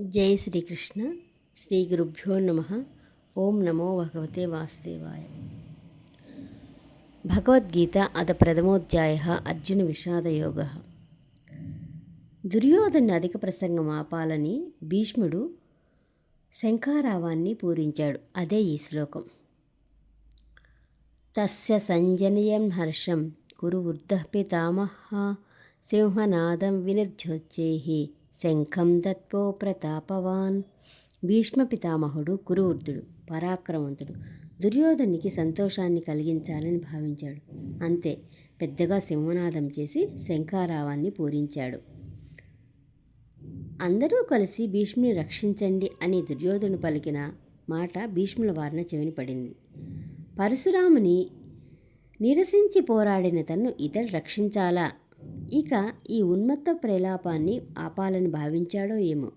జై శ్రీకృష్ణ శ్రీ గురుభ్యో నమ. ఓం నమో భగవతే వాసుదేవాయ. భగవద్గీత అత ప్రథమోధ్యాయ అర్జున విషాదయోగ దుర్యోధను అధిక ప్రసంగం ఆపాలని భీష్ముడు శంఖారావాన్ని పూరించాడు. అదే ఈ శ్లోకం. తస్య సంజనయం హర్షం కురు వృద్ధ పితామహ సింహనాదం వినధ్యోచ్చైః శంఖం దత్వో ప్రతాపవాన్. భీష్మ పితామహుడు కురువృద్ధుడు పరాక్రమవంతుడు దుర్యోధనికి సంతోషాన్ని కలిగించాలని భావించాడు. అంతే పెద్దగా సింహనాదం చేసి శంఖారావాన్ని పూరించాడు. అందరూ కలిసి భీష్ముని రక్షించండి అని దుర్యోధను పలికిన మాట భీష్ముల వారిన చెవిని పడింది. పరశురాముని నిరసించి పోరాడిన తన్ను ఇతడు రక్షించాలా? ఇక ఈ ఉన్మత్త ప్రలాపాన్ని ఆపాలని భావించాడో ఏమో.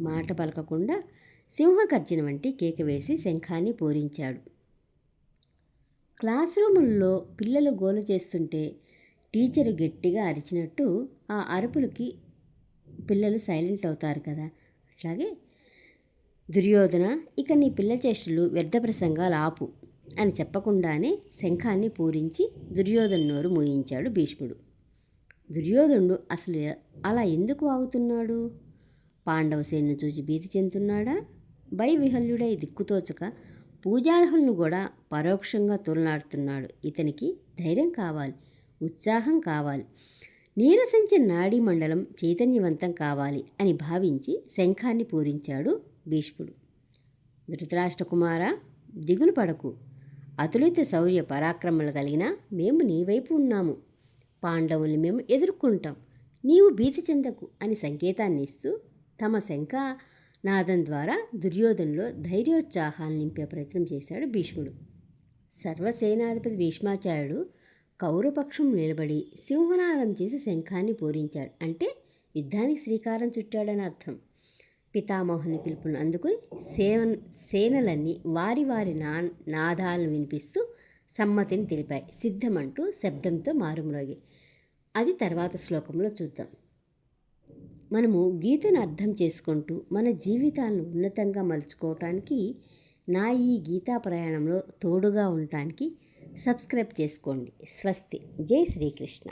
మాట పలకకుండా సింహగర్జన వంటి కేక వేసి శంఖాన్ని పూరించాడు. క్లాస్ రూముల్లో పిల్లలు గోల చేస్తుంటే టీచరు గట్టిగా అరిచినట్టు ఆ అరుపులకి పిల్లలు సైలెంట్ అవుతారు కదా. అట్లాగే దుర్యోధన ఇక నీ పిల్ల చేష్టలు వ్యర్థ ప్రసంగాలు ఆపు అని చెప్పకుండానే శంఖాన్ని పూరించి దుర్యోధన నోరు మూయించాడు భీష్ముడు. దుర్యోధనుడు అసలు అలా ఎందుకు ఆగుతున్నాడు? పాండవసేనను చూసి భీతి చెందుతున్నాడా? భయవిహల్యుడై దిక్కుతోచక పూజార్హులను కూడా పరోక్షంగా తోలనాడుతున్నాడు. ఇతనికి ధైర్యం కావాలి ఉత్సాహం కావాలి నీరసించిన నాడీ మండలం చైతన్యవంతం కావాలి అని భావించి శంఖాన్ని పూరించాడు భీష్ముడు. ధృతరాష్ట్ర కుమార దిగులు పడకు. అతులిత శౌర్య పరాక్రమలు కలిగిన మేము నీ వైపు ఉన్నాము. పాండవుల్ని మేము ఎదుర్కొంటాం. నీవు భీతి చెందకు అని సంకేతాన్ని ఇస్తూ తమ శంఖ నాదం ద్వారా దుర్యోధనలో ధైర్యోత్సాహాలు నింపే ప్రయత్నం చేశాడు భీష్ముడు. సర్వసేనాధిపతి భీష్మాచార్యుడు కౌరపక్షం నిలబడి సింహనాదం చేసి శంఖాన్ని పూరించాడు. అంటే యుద్ధానికి శ్రీకారం చుట్టాడని అర్థం. పితామోహుని పిలుపును అందుకుని సేవ సేనలన్నీ వారి వారి నా నాదాలను వినిపిస్తూ సమ్మతిని తెలిపాయి. సిద్ధమంటూ శబ్దంతో మారుమ్రోగాయి. అది తర్వాత శ్లోకంలో చూద్దాం. మనము గీతను అర్థం చేసుకుంటూ మన జీవితాలను ఉన్నతంగా మలుచుకోవటానికి నా ఈ గీతా ప్రయాణంలో తోడుగా ఉండటానికి సబ్స్క్రైబ్ చేసుకోండి. స్వస్తి. జై శ్రీకృష్ణ.